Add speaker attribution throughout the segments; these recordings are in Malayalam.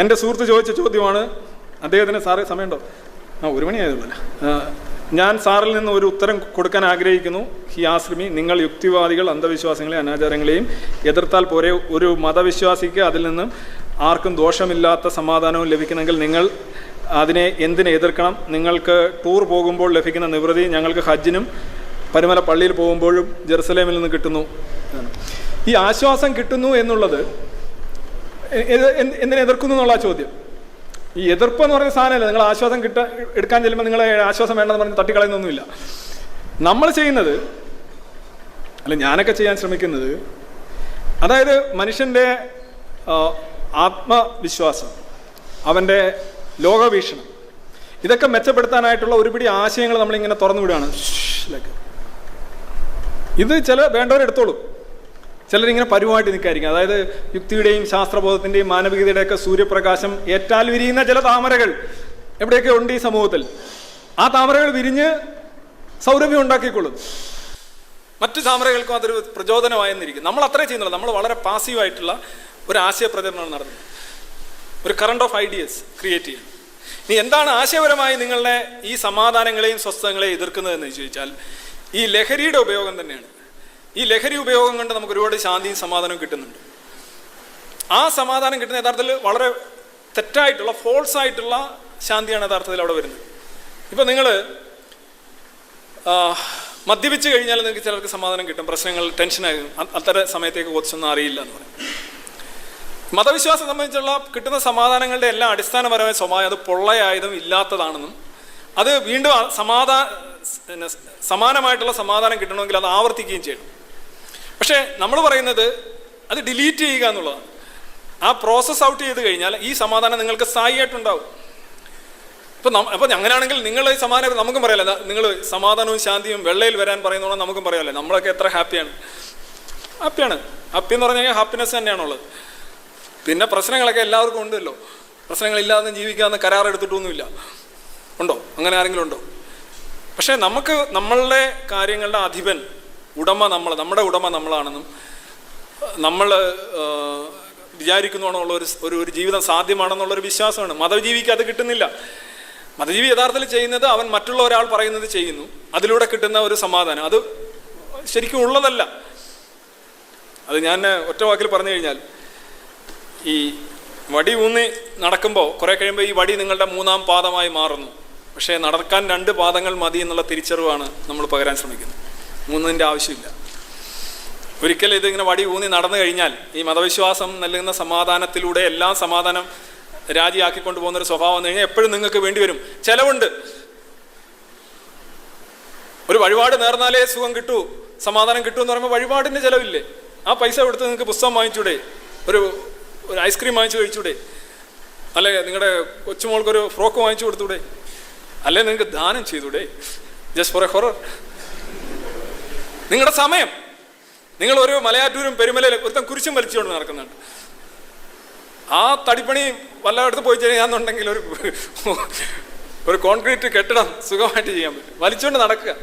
Speaker 1: എന്റെ സുഹൃത്ത് ചോദിച്ച ചോദ്യമാണ് അദ്ദേഹത്തിന് സാറ് സമയമുണ്ടോ? ആ ഒരു മണിയായതുപോലെ ഞാൻ സാറിൽ നിന്ന് ഒരു ഉത്തരം കൊടുക്കാൻ ആഗ്രഹിക്കുന്നു. ഹി ആശ്രമി നിങ്ങൾ യുക്തിവാദികൾ അന്ധവിശ്വാസങ്ങളെയും അനാചാരങ്ങളെയും എതിർത്താൽ പോരെ. ഒരു മതവിശ്വാസിക്ക് അതിൽ നിന്നും ആർക്കും ദോഷമില്ലാത്ത സമാധാനവും ലഭിക്കണമെങ്കിൽ നിങ്ങൾ അതിനെ എന്തിനെ എതിർക്കണം? നിങ്ങൾക്ക് ടൂർ പോകുമ്പോൾ ലഭിക്കുന്ന നിവൃത്തി ഞങ്ങൾക്ക് ഹജ്ജിനും പരുമല പള്ളിയിൽ പോകുമ്പോഴും ജെറുസലേമിൽ നിന്ന് കിട്ടുന്നു. ഈ ആശ്വാസം കിട്ടുന്നു എന്നുള്ളത് എന്തിനെ എതിർക്കുന്നു എന്നുള്ള ചോദ്യം. ഈ എതിർപ്പ് എന്ന് പറയുന്ന സാധനമല്ല? നിങ്ങൾ ആശ്വാസം കിട്ട എടുക്കാൻ ചെല്ലുമ്പോൾ നിങ്ങൾ ആശ്വാസം വേണ്ടെന്ന് പറഞ്ഞ് തട്ടിക്കളയുന്നൊന്നുമില്ല. നമ്മൾ ചെയ്യുന്നത് അല്ല ഞാനൊക്കെ ചെയ്യാൻ ശ്രമിക്കുന്നത് അതായത് മനുഷ്യന്റെ ആത്മവിശ്വാസം അവന്റെ ലോകവീക്ഷണം ഇതൊക്കെ മെച്ചപ്പെടുത്താനായിട്ടുള്ള ഒരുപിടി ആശയങ്ങൾ നമ്മളിങ്ങനെ തുറന്നു വിടുകയാണ്. ഇത് ചില വേണ്ടവരെടുത്തോളൂ ചിലരിങ്ങനെ പരുവായിട്ട് നിൽക്കായിരിക്കും. അതായത് യുക്തിയുടെയും ശാസ്ത്രബോധത്തിന്റെയും മാനവികതയുടെയൊക്കെ സൂര്യപ്രകാശം ഏറ്റാൽ വിരിയുന്ന ചില താമരകൾ എവിടെയൊക്കെ ഉണ്ട് ഈ സമൂഹത്തിൽ? ആ താമരകൾ വിരിഞ്ഞ് സൗരഭ്യം ഉണ്ടാക്കിക്കൊള്ളും മറ്റു താമരകൾക്കും അതൊരു പ്രചോദനമായെന്നിരിക്കും. നമ്മൾ അത്രേ ചെയ്യുന്നുള്ളൂ. നമ്മൾ വളരെ പാസീവായിട്ടുള്ള ഒരു ആശയ പ്രചരണമാണ് നടത്തുന്നത് ഒരു കറണ്ട് ഓഫ് ഐഡിയസ് ക്രിയേറ്റ് ചെയ്യും ഇനി എന്താണ് ആശയപരമായി നിങ്ങളുടെ ഈ സമാധാനങ്ങളെയും സ്വസ്ഥങ്ങളെയും എതിർക്കുന്നതെന്ന് ചോദിച്ചാൽ ഈ ലഹരിയുടെ ഉപയോഗം തന്നെയാണ്. ഈ ലഹരി ഉപയോഗം കൊണ്ട് നമുക്ക് ഒരുപാട് ശാന്തിയും സമാധാനവും കിട്ടുന്നുണ്ട്. ആ സമാധാനം കിട്ടുന്ന യഥാർത്ഥത്തിൽ വളരെ തെറ്റായിട്ടുള്ള ഫോൾസ് ആയിട്ടുള്ള ശാന്തിയാണ് യഥാർത്ഥത്തിൽ അവിടെ വരുന്നത്. ഇപ്പം നിങ്ങൾ മദ്യപിച്ച് കഴിഞ്ഞാൽ നിങ്ങൾക്ക് ചിലർക്ക് സമാധാനം കിട്ടും പ്രശ്നങ്ങൾ ടെൻഷനാകും അത്തരം സമയത്തേക്ക് കുറച്ചൊന്നും അറിയില്ല എന്ന് പറയും. മതവിശ്വാസം സംബന്ധിച്ചുള്ള കിട്ടുന്ന സമാധാനങ്ങളുടെ എല്ലാം അടിസ്ഥാനപരമായ സ്വഭാവം അത് പൊള്ളയായതും ഇല്ലാത്തതാണെന്നും അത് വീണ്ടും സമാധാന സമാനമായിട്ടുള്ള സമാധാനം കിട്ടണമെങ്കിൽ അത് ആവർത്തിക്കുകയും ചെയ്യണം. പക്ഷേ നമ്മൾ പറയുന്നത് അത് ഡിലീറ്റ് ചെയ്യുക എന്നുള്ളതാണ്. ആ പ്രോസസ്സ് ഔട്ട് ചെയ്ത് കഴിഞ്ഞാൽ ഈ സമാധാനം നിങ്ങൾക്ക് സ്ഥായിയായിട്ടുണ്ടാവും ഇപ്പം അപ്പം അങ്ങനെയാണെങ്കിൽ നിങ്ങൾ സമാധാനം നമുക്കും പറയാമല്ലോ നിങ്ങൾ സമാധാനവും ശാന്തിയും വെള്ളയിൽ വരാൻ പറയുന്നോളം നമുക്കും പറയാമല്ലോ നമ്മളൊക്കെ എത്ര ഹാപ്പിയാണ്. ഹാപ്പിയാണ്. ഹാപ്പി എന്ന് പറഞ്ഞാൽ ഹാപ്പിനെസ് തന്നെയാണുള്ളത്. പിന്നെ പ്രശ്നങ്ങളൊക്കെ എല്ലാവർക്കും ഉണ്ടല്ലോ. പ്രശ്നങ്ങളില്ലാതെ ജീവിക്കാമെന്ന് കരാറെടുത്തിട്ടൊന്നുമില്ല ഉണ്ടോ? അങ്ങനെ ആരെങ്കിലും ഉണ്ടോ? പക്ഷേ നമുക്ക് നമ്മളുടെ കാര്യങ്ങളുടെ അധിപൻ ഉടമ നമ്മൾ നമ്മുടെ ഉടമ നമ്മളാണെന്നും നമ്മൾ വിചാരിക്കുന്നോണമുള്ള ഒരു ഒരു ഒരു ജീവിതം സാധ്യമാണെന്നുള്ളൊരു വിശ്വാസമാണ്. മതജീവിക്ക് അത് കിട്ടുന്നില്ല. മതജീവി യഥാർത്ഥത്തിൽ ചെയ്യുന്നത് അവൻ മറ്റുള്ള ഒരാൾ പറയുന്നത് ചെയ്യുന്നു. അതിലൂടെ കിട്ടുന്ന ഒരു സമാധാനം. അത് ശരിക്കും ഉള്ളതല്ല. അത് ഞാൻ ഒറ്റ വാക്കിൽ പറഞ്ഞു കഴിഞ്ഞാൽ ഈ വടി ഊന്നി നടക്കുമ്പോൾ കുറേ കഴിയുമ്പോൾ ഈ വടി നിങ്ങളുടെ മൂന്നാം പാദമായി മാറുന്നു. പക്ഷേ നടക്കാൻ രണ്ട് പാദങ്ങൾ മതി എന്നുള്ള തിരിച്ചറിവാണ് നമ്മൾ പകരാൻ ശ്രമിക്കുന്നത്. മൂന്നിന്റെ ആവശ്യമില്ല. ഒരിക്കൽ ഇതിങ്ങനെ വടി ഊന്നി നടന്നു കഴിഞ്ഞാൽ ഈ മതവിശ്വാസം നൽകുന്ന സമാധാനത്തിലൂടെ എല്ലാം സമാധാനം രാജിയാക്കിക്കൊണ്ട് പോകുന്ന ഒരു സ്വഭാവം വന്നു കഴിഞ്ഞാൽ എപ്പോഴും നിങ്ങൾക്ക് വേണ്ടി വരും. ചിലവുണ്ട്. ഒരു വഴിപാട് നേർന്നാലേ സുഖം കിട്ടൂ സമാധാനം കിട്ടൂ എന്ന് പറയുമ്പോൾ വഴിപാടിന്റെ ചിലവില്ലേ? ആ പൈസ കൊടുത്ത് നിങ്ങൾക്ക് പുസ്തകം വാങ്ങിച്ചൂടെ? ഒരു ഒരു ഐസ്ക്രീം വാങ്ങിച്ചു കഴിച്ചൂടെ? അല്ലെ നിങ്ങളുടെ കൊച്ചുമോൾക്കൊരു ഫ്രോക്ക് വാങ്ങിച്ചു കൊടുത്തൂടെ? അല്ലെ നിങ്ങൾക്ക് ദാനം ചെയ്തൂടെ? ജസ്റ്റ് ഫോർ എ ഹൊറർ നിങ്ങളുടെ സമയം. നിങ്ങൾ ഒരു മലയാറ്റൂരും പെരുമലയിലും ഒരുത്തം കുരിശും വലിച്ചുകൊണ്ട് നടക്കുന്നുണ്ട്. ആ തടിപ്പണി വല്ലയിടത്ത് പോയി ചെയ്യാന്നുണ്ടെങ്കിൽ ഒരു ഒരു കോൺക്രീറ്റ് കെട്ടിടം സുഖമായിട്ട് ചെയ്യാൻ പറ്റും. വലിച്ചുകൊണ്ട് നടക്കുക.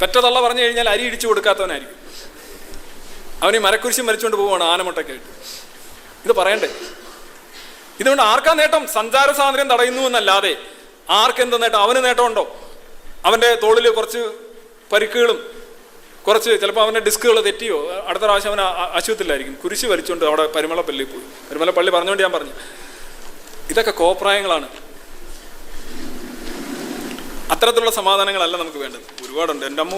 Speaker 1: പെറ്റതള്ള പറഞ്ഞു കഴിഞ്ഞാൽ അരി ഇടിച്ചു കൊടുക്കാത്തവനായിരിക്കും. അവൻ ഈ മരക്കുരിശും വലിച്ചുകൊണ്ട് പോവുകയാണ് ആനമുട്ടൊക്കെ ആയിട്ട്. ഇത് പറയണ്ടേ? ഇതുകൊണ്ട് ആർക്കാ നേട്ടം? സഞ്ചാര സ്വാതന്ത്ര്യം തടയുന്നു എന്നല്ലാതെ ആർക്കെന്ത് നേട്ടം? അവന് നേട്ടമുണ്ടോ? അവന്റെ തോളിൽ കുറച്ച് പരിക്കുകളും കുറച്ച് ചിലപ്പോൾ അവന്റെ ഡിസ്കുകൾ തെറ്റിയോ? അടുത്ത പ്രാവശ്യം അവൻ ആശുപത്രിയിലായിരിക്കും. കുരിശ് വലിച്ചുകൊണ്ട് അവിടെ പരിമള പള്ളിയിൽ പോയി. പരിമള പള്ളി പറഞ്ഞുകൊണ്ട് ഞാൻ പറഞ്ഞു. ഇതൊക്കെ കോപ്രായങ്ങളാണ്. അത്തരത്തിലുള്ള സമാധാനങ്ങളല്ല നമുക്ക് വേണ്ടത്. ഒരുപാടുണ്ട്. എന്റെ അമ്മ